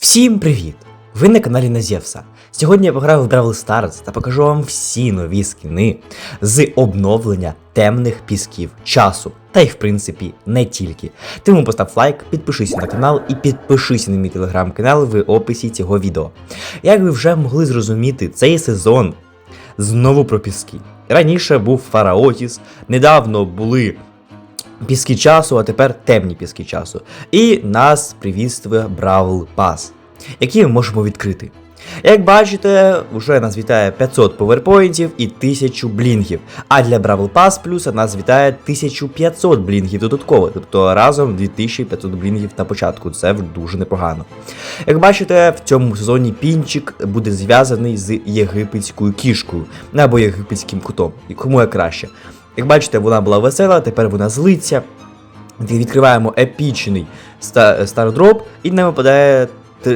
Всім привіт! Ви на каналі Назєвса. Сьогодні я пограю в Бравл Stars та покажу вам всі нові скіни з обновлення темних пісків часу. Та й в принципі не тільки. Тому постав лайк, підпишися на канал і підпишися на мій телеграм-канал в описі цього відео. Як ви вже могли зрозуміти, цей сезон знову про піски. Раніше був Фараотіс, недавно були піски часу, а тепер темні піски часу. І нас привітствує Бравл Пас, який ми можемо відкрити. Як бачите, вже нас вітає 500 поверпоінтів і 1000 блінгів. А для Бравл Pass плюса нас вітає 1500 блінгів додатково, тобто разом 2500 блінгів на початку. Це дуже непогано. Як бачите, в цьому сезоні пінчик буде зв'язаний з єгипетською кішкою або єгипетським кутом. Кому як краще. Як бачите, вона була весела, тепер вона злиться. Відкриваємо епічний стардроп, і нам випадає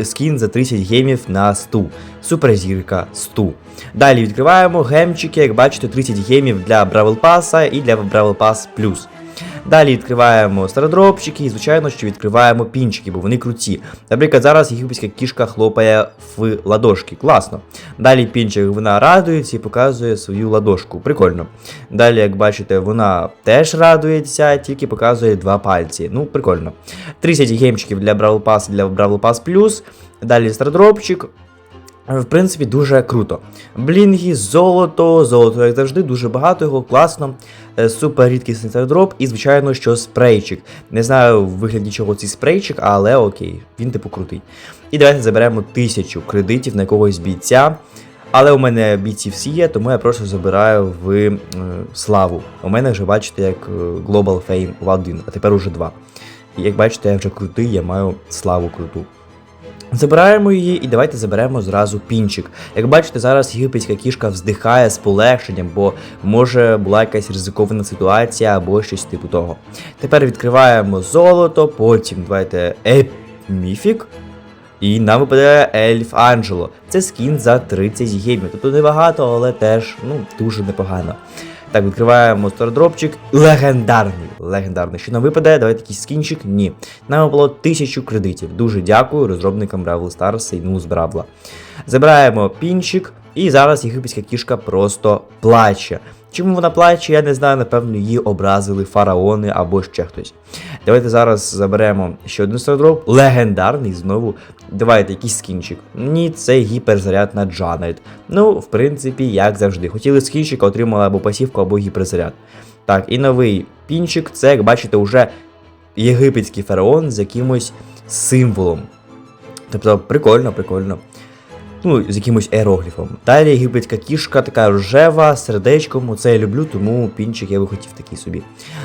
скін за 30 гемів на 100. Суперзірка 100. Далі відкриваємо гемчики, як бачите, 30 гемів для Бравл Паса і для Бравл Пас Плюс. Далі відкриваємо стардропчики і, звичайно, що відкриваємо пінчики, бо вони круті. Наприклад, зараз єгипетська кішка хлопає в ладошки. Класно. Далі пінчик вона радується і показує свою ладошку. Прикольно. Далі, як бачите, вона теж радується, тільки показує два пальці. Ну, прикольно. 30 геймчиків для Бравл Pass для Бравл Pass Plus. Далі стардропчик. В принципі, дуже круто. Блінги, золото, золото, як завжди, дуже багато його, класно. Е, Супер рідкісний стардроп і, звичайно, що спрейчик. Не знаю в вигляді чого цей спрейчик, але окей, він типу крутий. І давайте заберемо тисячу кредитів на якогось бійця. Але у мене бійці всі є, тому я просто забираю в е, славу. У мене вже бачите, як е, Global Fame в один, а тепер уже два. І як бачите, я вже крутий, я маю славу круту. Забираємо її і давайте заберемо зразу пінчик. Як бачите, зараз єгипетська кішка вздихає з полегшенням, бо може була якась ризикована ситуація або щось типу того. Тепер відкриваємо золото, потім давайте епміфік. І нам випадає Ельф Анджело. Це скін за 30 гемів. Тобто небагато, але теж ну, дуже непогано. Так, відкриваємо стардропчик. Легендарний. Легендарний. Що нам випадає? Давайте якийсь скінчик. Ні. Нам було 1000 кредитів. Дуже дякую розробникам Бравл Stars і ну Бравла. Забираємо пінчик, і зараз єгипетська кішка просто плаче. Чому вона плаче, я не знаю, напевно, її образили фараони або ще хтось. Давайте зараз заберемо ще один стардроп. Легендарний знову. Давайте якийсь скінчик. Ні, це гіперзаряд на Джанет. Ну, в принципі, як завжди. Хотіли скінчика, отримали або пасівку, або гіперзаряд. Так, і новий пінчик, це, як бачите, уже єгипетський фараон з якимось символом. Тобто, прикольно, прикольно. Ну, з якимось іерогліфом. Далі єгипетська кішка, така рожева, сердечком. Це я люблю, тому пінчик я би хотів такий собі.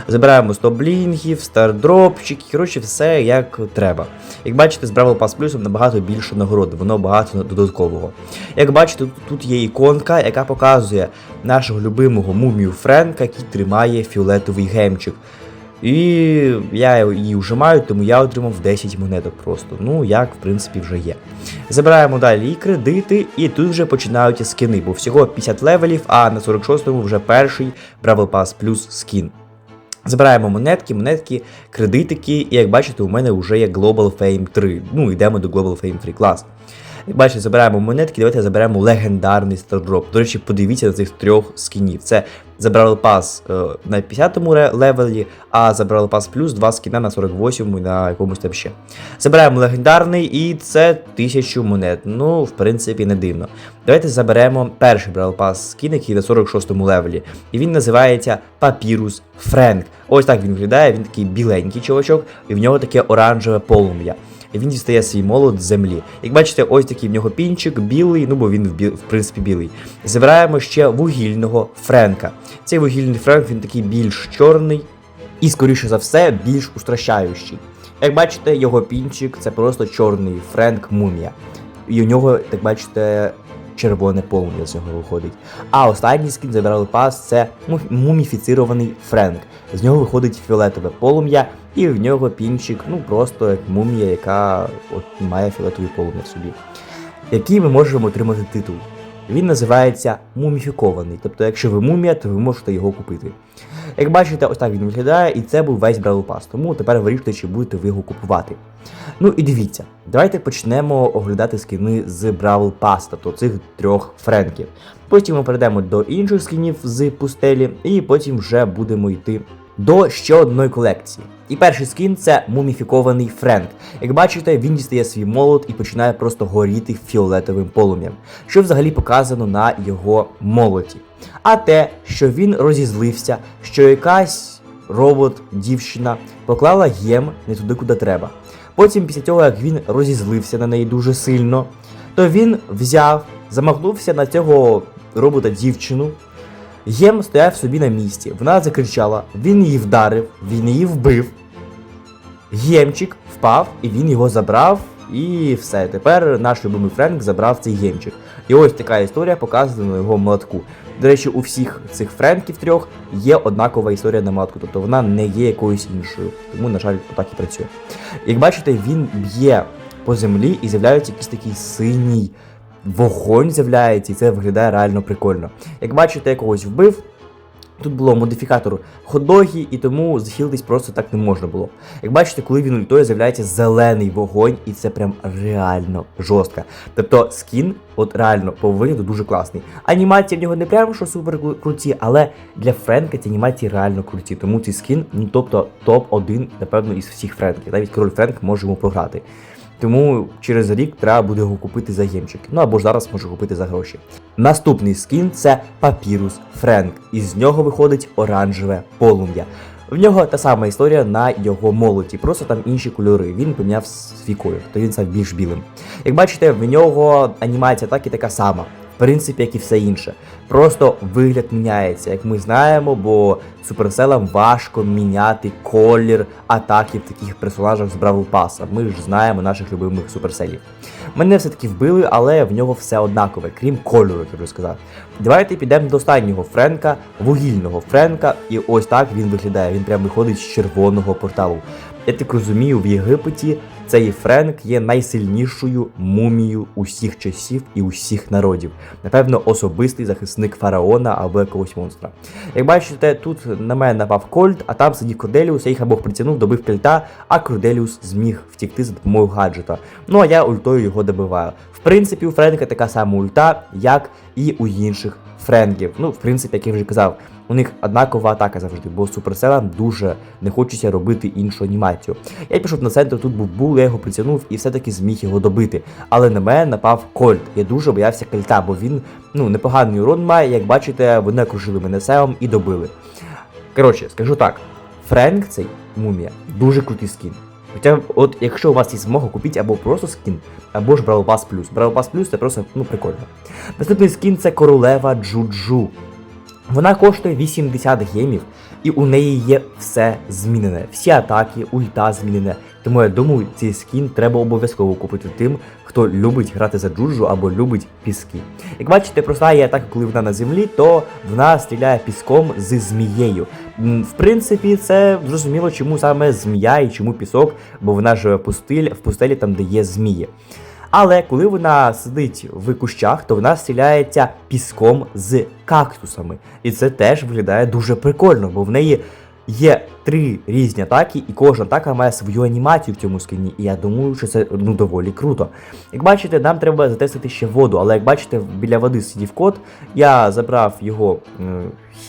Забираємо 100 блінгів, стардропчики, коротше, все як треба. Як бачите, з Бравл Pass Plus набагато більше нагород, воно багато додаткового. Як бачите, тут є іконка, яка показує нашого любимого мумію Френка, який тримає фіолетовий гемчик. І я її вже маю, тому я отримав 10 монеток просто. Ну, як в принципі вже є. Забираємо далі і кредити, і тут вже починають скини, бо всього 50 левелів, а на 46-му вже перший Бравл Pass Plus скін. Забираємо монетки, монетки, кредитики, і як бачите, у мене вже є Global Fame 3. Ну, йдемо до Global Fame 3 клас. Бачите, забираємо монетки, давайте заберемо легендарний стардроп. До речі, подивіться на цих трьох скінів. Це забрали пас е, на 50-му левелі, а забрали пас плюс два скіна на 48-му і на якомусь там ще. Забираємо легендарний і це 1000 монет. Ну, в принципі, не дивно. Давайте заберемо перший Brawl Pass скін, який на 46-му левелі. І він називається Papyrus Frank. Ось так він виглядає, він такий біленький чувачок, і в нього таке оранжеве полум'я. Він дістає свій молот з землі. Як бачите, ось такий в нього пінчик, білий, ну бо він в, принципі білий. Забираємо ще вугільного Френка. Цей вугільний Френк він такий більш чорний і, скоріше за все, більш устрашаючий. Як бачите, його пінчик це просто чорний Френк мумія. І у нього, так бачите, червоне полум'я з нього виходить. А останній скін забирали пас це му- муміфіцирований Френк. З нього виходить фіолетове полум'я, і в нього пінчик, ну просто як мумія, яка от має фіолетове полум'я собі. Який ми можемо отримати титул? Він називається муміфікований. Тобто, якщо ви мумія, то ви можете його купити. Як бачите, ось так він виглядає, і це був весь Бравл Пас. Тому тепер вирішуйте, чи будете ви його купувати. Ну і дивіться, давайте почнемо оглядати скіни з Бравл Пас, тобто цих трьох френків. Потім ми перейдемо до інших скінів з пустелі, і потім вже будемо йти до ще одної колекції. І перший скін це муміфікований Френк. Як бачите, він дістає свій молот і починає просто горіти фіолетовим полум'ям, що взагалі показано на його молоті. А те, що він розізлився, що якась робот-дівчина поклала гем не туди, куди треба. Потім, після того, як він розізлився на неї дуже сильно, то він взяв, замахнувся на цього робота-дівчину. Єм стояв собі на місці, вона закричала, він її вдарив, він її вбив. Гємчик впав, і він його забрав, і все. Тепер наш любимий Френк забрав цей гємчик. І ось така історія показана на його молотку. До речі, у всіх цих френків трьох є однакова історія на молотку, тобто вона не є якоюсь іншою. Тому, на жаль, так і працює. Як бачите, він б'є по землі і з'являється якийсь такий синій вогонь з'являється, і це виглядає реально прикольно. Як бачите, я когось вбив. Тут було модифікатор ходогі, і тому захилитись просто так не можна було. Як бачите, коли він ультує, з'являється зелений вогонь, і це прям реально жорстко. Тобто скін, от реально по вигляду дуже класний. Анімації в нього не прямо що супер круті, але для Френка ці анімації реально круті. Тому цей скін, ну тобто топ-1, напевно, із всіх Френків. Навіть король Френк може йому програти. Тому через рік треба буде його купити за гімчик. Ну або ж зараз можу купити за гроші. Наступний скін це Папірус Френк. І з нього виходить оранжеве полум'я. В нього та сама історія на його молоті, просто там інші кольори. Він поміняв свій колір, то він став більш білим. Як бачите, в нього анімація так і така сама. В принципі, як і все інше. Просто вигляд міняється, як ми знаємо, бо суперселам важко міняти колір атаки в таких персонажах з Бравл Паса. Ми ж знаємо наших любимих суперселів. Мене все-таки вбили, але в нього все однакове, крім кольору, я вже сказав. Давайте підемо до останнього Френка, вугільного Френка, і ось так він виглядає. Він прям виходить з червоного порталу. Я так розумію, в Єгипеті цей Френк є найсильнішою мумією усіх часів і усіх народів. Напевно, особистий захисник фараона або якогось монстра. Як бачите, тут на мене напав Кольт, а там сидів Корделіус, я їх або притягнув, добив кольта, а Корделіус зміг втікти за допомогою гаджета. Ну а я ультою його добиваю. В принципі, у Френка така сама ульта, як і у інших френків. Ну, в принципі, як я вже казав, у них однакова атака завжди, бо суперселам дуже не хочеться робити іншу анімацію. Я пішов на центр, тут був бул, я його притягнув і все-таки зміг його добити. Але на мене напав Кольт. Я дуже боявся кольта, бо він ну, непоганий урон має, як бачите, вони окружили мене сеом і добили. Коротше, скажу так, Френк цей мумія дуже крутий скін. Хоча, от якщо у вас є змога, купіть або просто скін, або ж Brawl. Brawl Pass Plus це просто ну, прикольно. Наступний скін це королева Джуджу. Вона коштує 80 гемів, і у неї є все змінене. Всі атаки, ульта змінене. Тому я думаю, цей скін треба обов'язково купити тим, хто любить грати за джуджу або любить піски. Як бачите, проста є атака, коли вона на землі, то вона стріляє піском з змією. В принципі, це зрозуміло, чому саме змія і чому пісок, бо вона живе в пустелі, в пустелі там, де є змії. Але коли вона сидить в кущах, то вона стріляється піском з кактусами. І це теж виглядає дуже прикольно, бо в неї є три різні атаки, і кожна атака має свою анімацію в цьому скині. І я думаю, що це ну, доволі круто. Як бачите, нам треба затестити ще воду, але як бачите, біля води сидів кот, я забрав його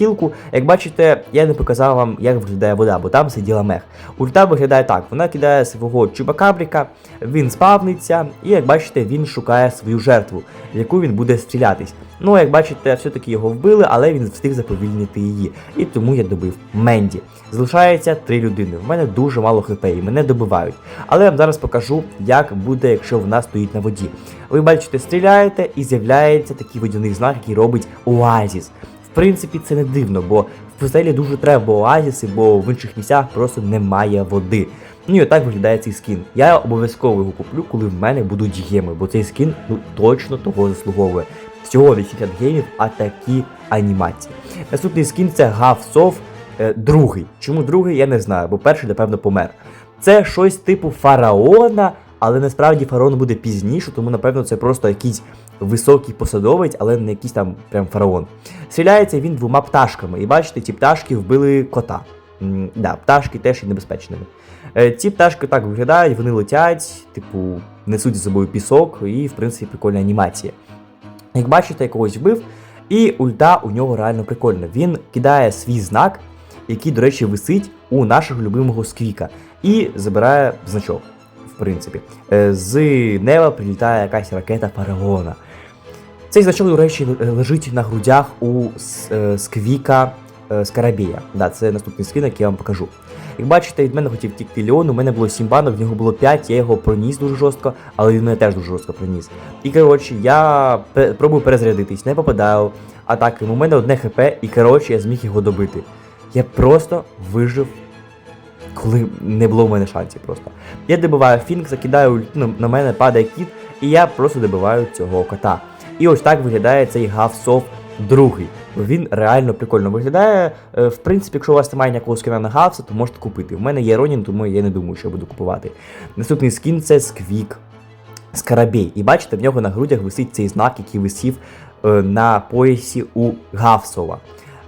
е. Як бачите, я не показав вам, як виглядає вода, бо там сиділа мех. Ульта виглядає так: вона кидає свого чубакабріка, він спавниться, і як бачите, він шукає свою жертву, в яку він буде стрілятись. Ну, як бачите, все-таки його вбили, але він встиг заповільнити її. І тому я добив Менді. Залишається три людини. В мене дуже мало хп, і мене добивають. Але я вам зараз покажу, як буде, якщо вона стоїть на воді. Ви бачите, стріляєте і з'являється такий водяний знак, який робить оазіс. В принципі, це не дивно, бо в пустелі дуже треба оазіси, бо в інших місцях просто немає води. Ну і отак виглядає цей скін. Я обов'язково його куплю, коли в мене будуть геми, бо цей скін ну точно того заслуговує. Всього 80 гемів, а такі анімації. Наступний скін це Гавсов е, другий. Чому другий, я не знаю, бо перший, напевно, помер. Це щось типу фараона, але насправді фараон буде пізніше, тому напевно це просто якийсь високий посадовець, але не якийсь там прям фараон. Стріляється він двома пташками, і бачите, ці пташки вбили кота. М, да, пташки теж є небезпечними. Е, ці пташки так виглядають, вони летять, типу, несуть за собою пісок, і в принципі прикольна анімація. Як бачите, я когось вбив, і ульта у нього реально прикольна. Він кидає свій знак, який, до речі, висить у нашого любимого сквіка, і забирає значок. Принципі, Е, з неба прилітає якась ракета фараона. Цей значок, до речі, лежить на грудях у е, сквіка е, Скарабія. Да, це наступний скин, який я вам покажу. Як бачите, від мене хотів тікти Леон, у мене було 7 банок, в нього було 5, я його проніс дуже жорстко, але він мене теж дуже жорстко проніс. І коротше, я пробую перезарядитись, не попадаю атаки. У мене одне хп, і коротше, я зміг його добити. Я просто вижив, коли не було в мене шансів просто. Я добиваю Фінкса, кидаю ульту, на- на мене падає кіт, і я просто добиваю цього кота. І ось так виглядає цей Гавсов другий. Він реально прикольно виглядає. Е, В принципі, якщо у вас немає ніякого скіна на Гавса, то можете купити. У мене є Ронін, тому я не думаю, що я буду купувати. Наступний скін це Сквік. Скарабей. І бачите, в нього на грудях висить цей знак, який висів е, на поясі у Гавсова.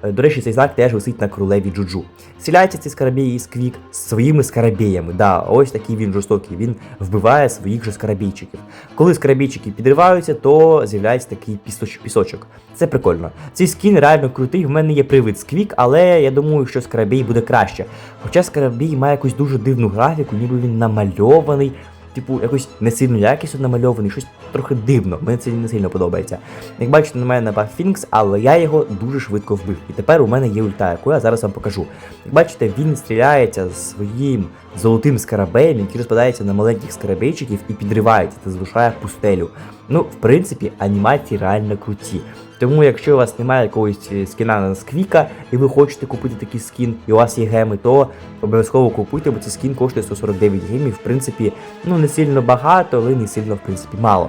Е, До речі, цей знак теж висить на королеві Джуджу. Сіляється цей скарабій із Квік своїми скарабіями. Да, ось такий він жорстокий. Він вбиває своїх же скарабійчиків. Коли скарабійчики підриваються, то з'являється такий пісоч- пісочок. Це прикольно. Цей скін реально крутий. В мене є привид Сквік, але я думаю, що скарабій буде краще. Хоча скарабій має якусь дуже дивну графіку, ніби він намальований. Типу, якось не сильно якісно намальований, щось трохи дивно. Мені це не сильно подобається. Як бачите, на мене напав Фінкс, але я його дуже швидко вбив. І тепер у мене є ульта, яку я зараз вам покажу. Як бачите, він стріляється з своїм золотим скарабеєм, який розпадається на маленьких скарабейчиків і підривається та залишає пустелю. Ну, в принципі, анімації реально круті. Тому, якщо у вас немає якогось е, скіна на сквіка, і ви хочете купити такий скін, і у вас є геми, то обов'язково купуйте, бо цей скін коштує 149 гемів. В принципі, ну не сильно багато, але не сильно, в принципі, мало.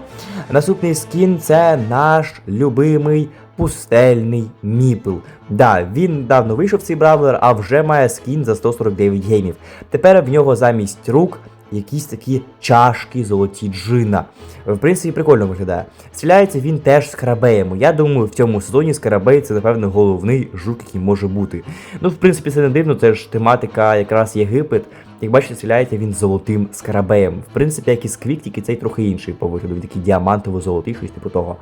Наступний скін це наш любимий пустельний міпл. Да, він давно вийшов цей бравлер, а вже має скін за 149 гемів. Тепер в нього замість рук якісь такі чашки золоті джина. В принципі, прикольно виглядає. Стріляється він теж з карабеєм. Я думаю, в цьому сезоні скарабей це, напевно, головний жук, який може бути. Ну, в принципі, це не дивно, це ж тематика якраз Єгипет. Як бачите, стріляється він золотим скарабеєм. В принципі, як і сквік, тільки цей трохи інший по вигляду, він такий діамантово-золотий, щось типу того.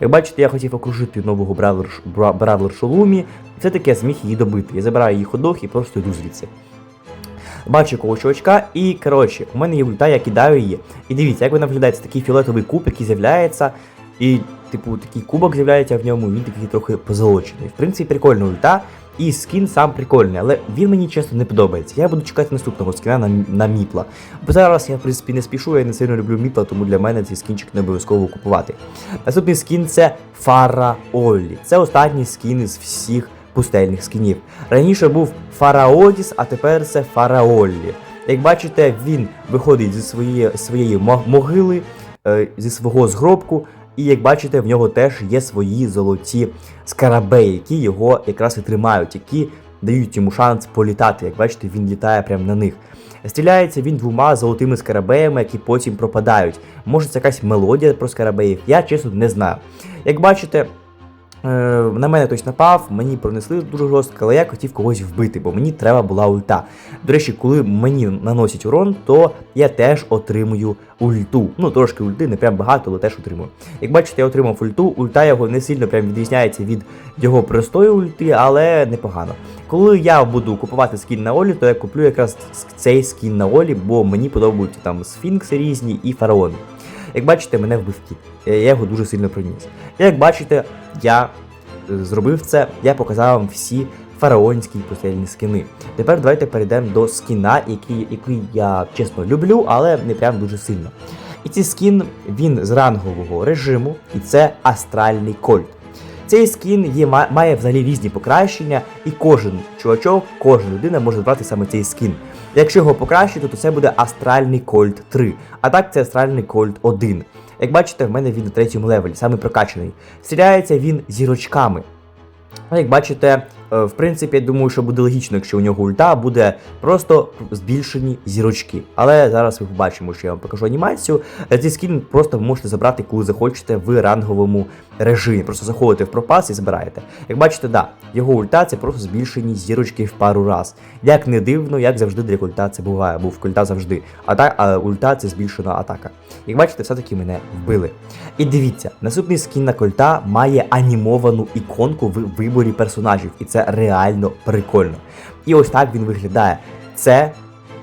Як бачите, я хотів окружити нового Бравлер, Шолумі. все-таки я зміг її добити. Я забираю її ходох і просто йду звідси. Бачу якогось чувачка, і коротше, у мене є ульта, я кидаю її. І дивіться, як вона виглядає, це такий фіолетовий куб, який з'являється, і, типу, такий кубок з'являється в ньому, він такий трохи позолочений. В принципі, прикольна ульта, і скін сам прикольний, але він мені чесно не подобається. Я буду чекати наступного скіна на, на міпла. Бо зараз я, в принципі, не спішу, я не сильно люблю міпла, тому для мене цей скінчик не обов'язково купувати. Наступний скін це Фараолі. Це останній скін із всіх пустельних скінів. Раніше був Фараодіс, а тепер це Фараоллі. Як бачите, він виходить зі своєї, своєї могили, е, зі свого згробку, і як бачите, в нього теж є свої золоті скарабеї, які його якраз і тримають, які дають йому шанс політати. Як бачите, він літає прямо на них. Стріляється він двома золотими скарабеями, які потім пропадають. Може, це якась мелодія про скарабеїв, я чесно не знаю. Як бачите, на мене хтось напав, мені пронесли дуже жорстко, але я хотів когось вбити, бо мені треба була ульта. До речі, коли мені наносять урон, то я теж отримую ульту. Ну, трошки ульти, не прям багато, але теж отримую. Як бачите, я отримав ульту, ульта його не сильно прям відрізняється від його простої ульти, але непогано. Коли я буду купувати скін на Олі, то я куплю якраз цей скін на Олі, бо мені подобаються там сфінкси різні і фараони. Як бачите, мене вбив кіт. Я його дуже сильно приніс. Як бачите, я е, зробив це, я показав вам всі фараонські постельні скини. Тепер давайте перейдемо до скіна, який, який я чесно люблю, але не прям дуже сильно. І цей скін він з рангового режиму, і це астральний кольт. Цей скін є, має взагалі різні покращення, і кожен чувачок, кожна людина може брати саме цей скін. Якщо його покращити, то це буде Астральний Кольт 3. А так це Астральний Кольт 1. Як бачите, в мене він на третьому левелі, саме прокачаний. Стріляється він зірочками. Ну, як бачите, Е, В принципі, я думаю, що буде логічно, якщо у нього ульта буде просто збільшені зірочки. Але зараз ви побачимо, що я вам покажу анімацію. Е, Цей скін просто ви можете забрати, коли захочете в ранговому режимі. Просто заходите в пропас і збираєте. Як бачите, да, його ульта це просто збільшені зірочки в пару раз. Як не дивно, як завжди для ульта це буває, бо в ульта завжди. А так, а ульта це збільшена атака. Як бачите, все-таки мене вбили. І дивіться, наступний скін на кольта має анімовану іконку в виборі персонажів, і це реально прикольно. І ось так він виглядає. Це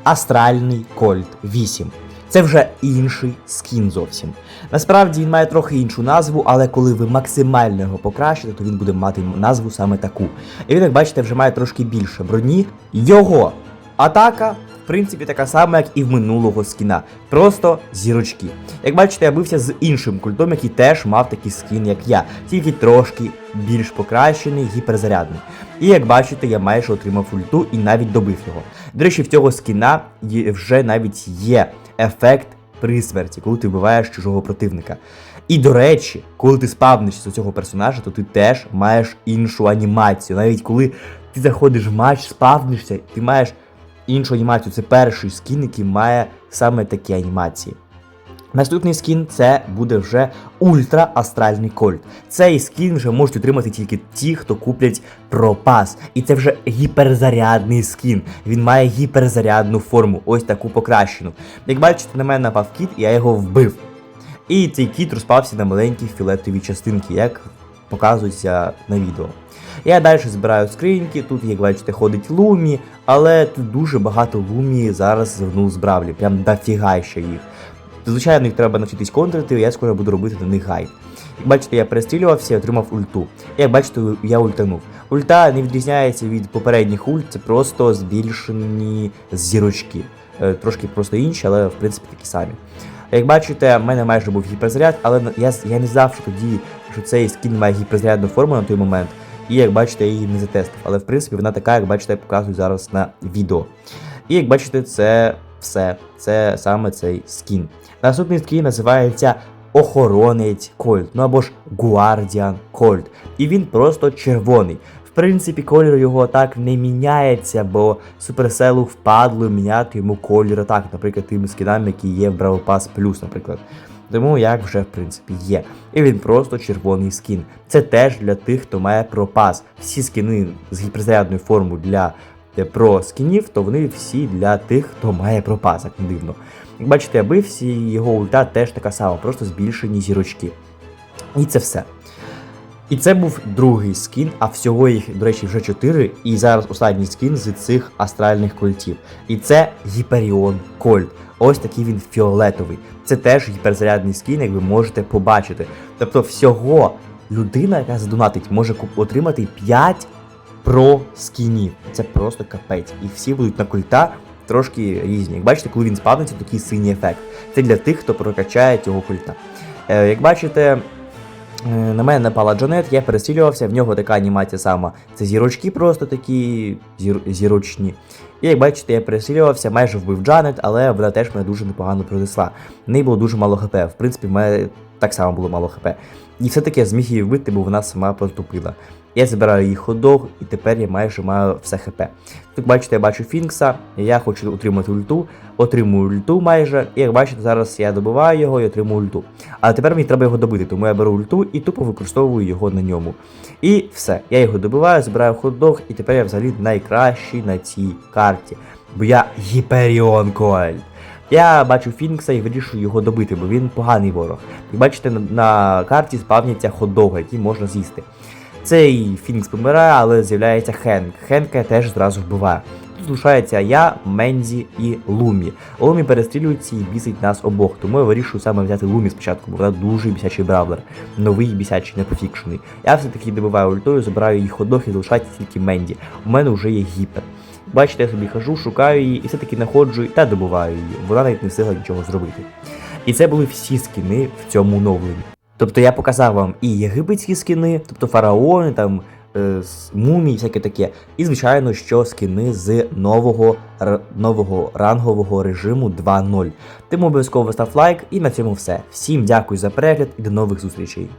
Астральний Кольт 8. Це вже інший скін зовсім. Насправді він має трохи іншу назву, але коли ви максимально його покращите, то він буде мати назву саме таку. І він, як бачите, вже має трошки більше броні. Його атака, в принципі, така сама, як і в минулого скіна. Просто зірочки. Як бачите, я бився з іншим культом, який теж мав такий скін, як я, тільки трошки більш покращений, гіперзарядний. І як бачите, я майже отримав ульту і навіть добив його. До речі, в цього скіна вже навіть є ефект при смерті, коли ти вбиваєш чужого противника. І до речі, коли ти спавнишся до цього персонажа, то ти теж маєш іншу анімацію. Навіть коли ти заходиш в матч, спавнишся, ти маєш іншу анімацію. Це перший скін, який має саме такі анімації. Наступний скін це буде вже ультра астральний кольт. Цей скін вже можуть отримати тільки ті, хто куплять пропас. І це вже гіперзарядний скін. Він має гіперзарядну форму, ось таку покращену. Як бачите, на мене напав кіт, і я його вбив. І цей кіт розпався на маленькі фіолетові частинки, як показується на відео. Я далі збираю скриньки, тут, як бачите, ходить лумі, але тут дуже багато лумі зараз звернув з бравлі, прям дофіга ще їх. Звичайно, їх треба навчитись контрити, я скоро буду робити на них гайд. Як бачите, я перестрілювався і отримав ульту. Як бачите, я ультанув. Ульта не відрізняється від попередніх ульт, це просто збільшені зірочки. Е, Трошки просто інші, але в принципі такі самі. Як бачите, в мене майже був гіперзаряд, але я, я не знав, що тоді, що цей скін має гіперзарядну форму на той момент. І як бачите, я її не затестив. Але в принципі вона така, як бачите, я показую зараз на відео. І як бачите, це все. Це саме цей скін. Наступний скін називається Охоронець Кольт, ну або ж Гуардіан Кольт. І він просто червоний. В принципі, колір його так не міняється, бо Суперселу впадло міняти йому колір атак, наприклад, тими скінами, які є в Brawl Pass Plus, наприклад. Тому як вже в принципі є. І він просто червоний скін. Це теж для тих, хто має пропас. Всі скіни з гіперзарядною формою для про скінів, то вони всі для тих, хто має не дивно. Як бачите, я бився, і його ульта теж така сама, просто збільшені зірочки. І це все. І це був другий скін, а всього їх, до речі, вже чотири. І зараз останній скін з цих астральних кольтів. І це Гіперіон Кольт. Ось такий він фіолетовий. Це теж гіперзарядний скін, як ви можете побачити. Тобто, всього людина, яка задонатить, може отримати 5 про скінів. Це просто капець. І всі будуть на культа трошки різні. Як бачите, коли він спавниться, такий синій ефект. Це для тих, хто прокачає цього культа. Е, як бачите, е, на мене напала Джанет, я перестрілювався, в нього така анімація сама. Це зірочки просто такі зір, зірочні. І як бачите, я перестрілювався, майже вбив Джанет, але вона теж мене дуже непогано пронесла. В неї було дуже мало хп. В принципі, в мене так само було мало хп. І все-таки я зміг її вбити, бо вона сама поступила. Я забираю її ходок, і тепер я майже маю все хп. Тут бачите, я бачу Фінкса, я хочу отримати ульту, отримую ульту майже, і як бачите, зараз я добиваю його і отримую ульту. Але тепер мені треба його добити, тому я беру ульту і тупо використовую його на ньому. І все, я його добиваю, збираю ходок, і тепер я взагалі найкращий на цій карті. Бо я Гіперіон Кольт. Я бачу Фінкса і вирішую його добити, бо він поганий ворог. Як бачите, на, на карті спавняться хот-доги, які можна з'їсти. Цей Фінкс помирає, але з'являється Хенк. Хенка теж зразу вбиває. Тут залишається я, Мензі і Лумі. Лумі перестрілюється і бісить нас обох, тому я вирішую саме взяти Лумі спочатку, бо вона дуже бісячий бравлер. Новий бісячий, непофікшений. Я все-таки добиваю ультою, забираю її ходох і залишається тільки Менді. У мене вже є гіпер. Бачите, я собі хожу, шукаю її і все-таки знаходжу та добиваю її. Вона навіть не встигла нічого зробити. І це були всі скіни в цьому оновленні. Тобто я показав вам і єгипетські скини, тобто фараони, там е, мумії, всяке таке. І звичайно, що скини з нового, нового рангового режиму 2.0. Тому обов'язково став лайк і на цьому все. Всім дякую за перегляд і до нових зустрічей.